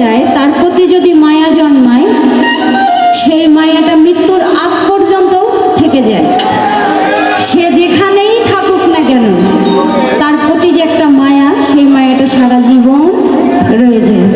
যায়, তার প্রতি যদি মায়া জন্মায়, সেই মায়াটা মৃত্যুর আগ পর্যন্ত থেকে যায়। সে যেখানেই থাকুক না কেন, তার প্রতি যে একটা মায়া, সেই মায়াটা সারা জীবন রয়ে যায়।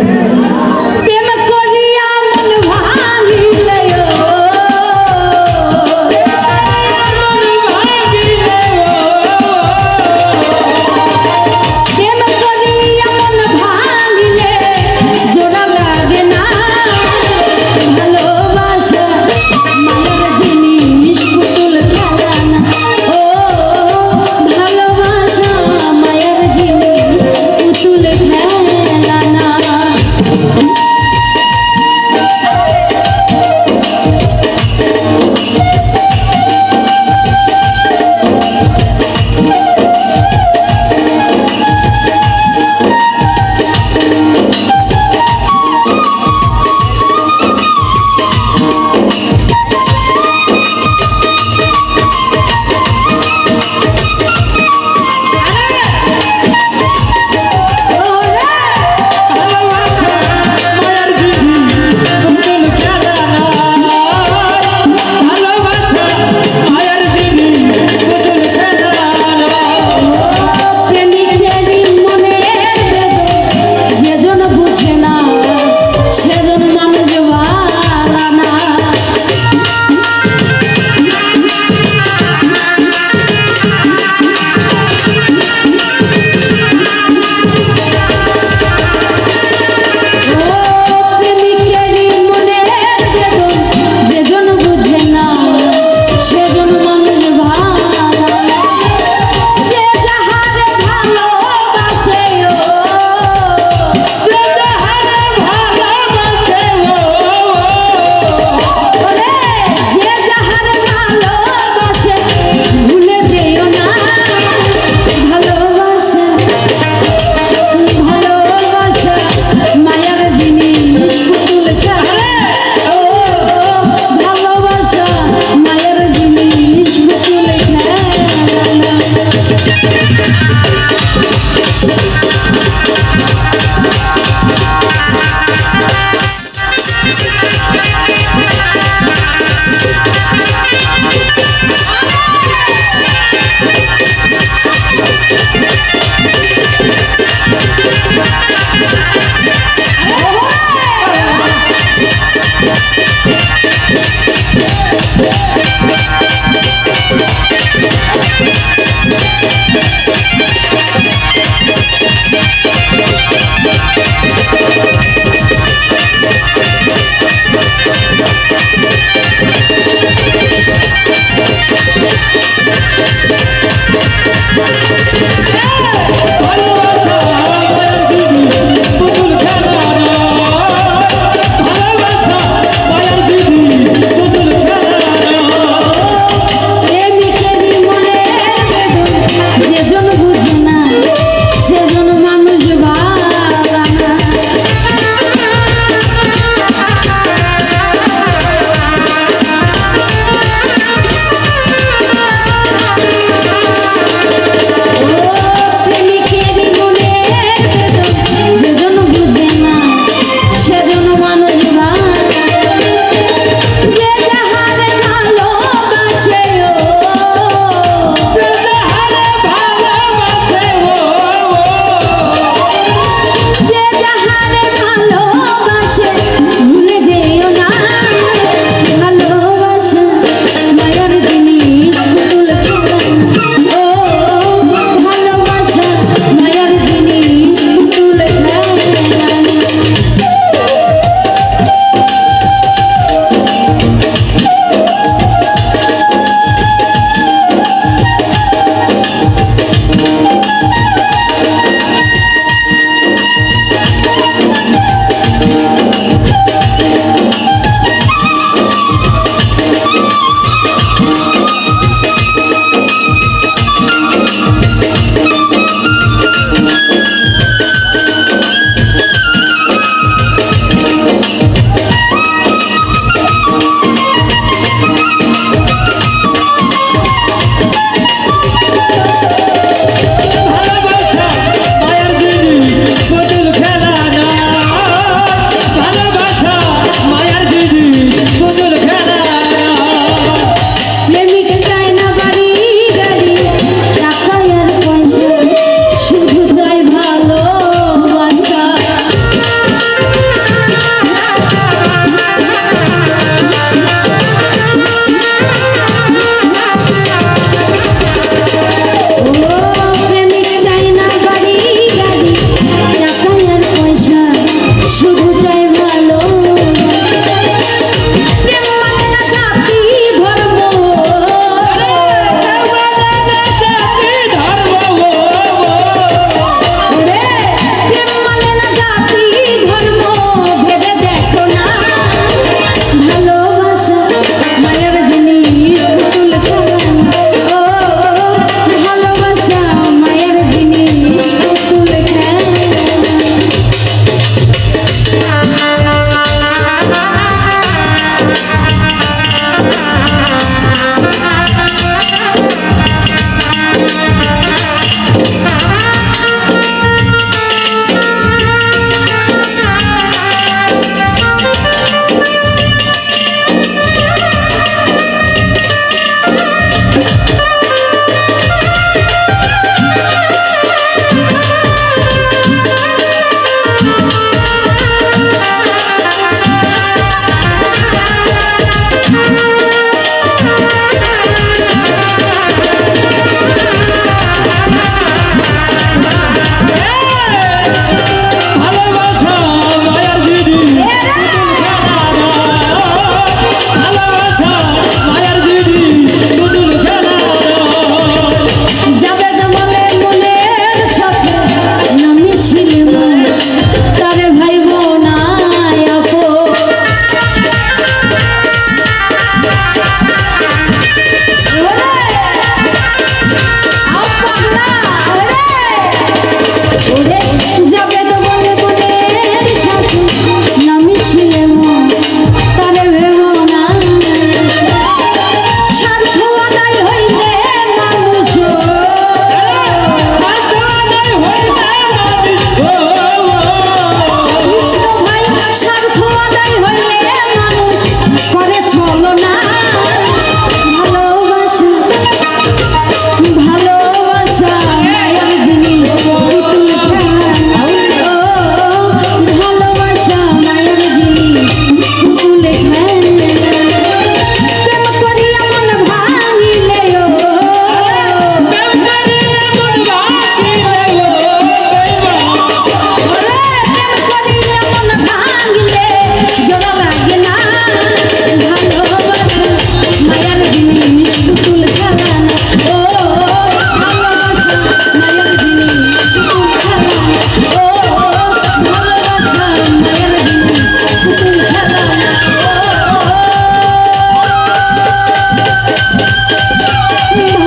Yeah.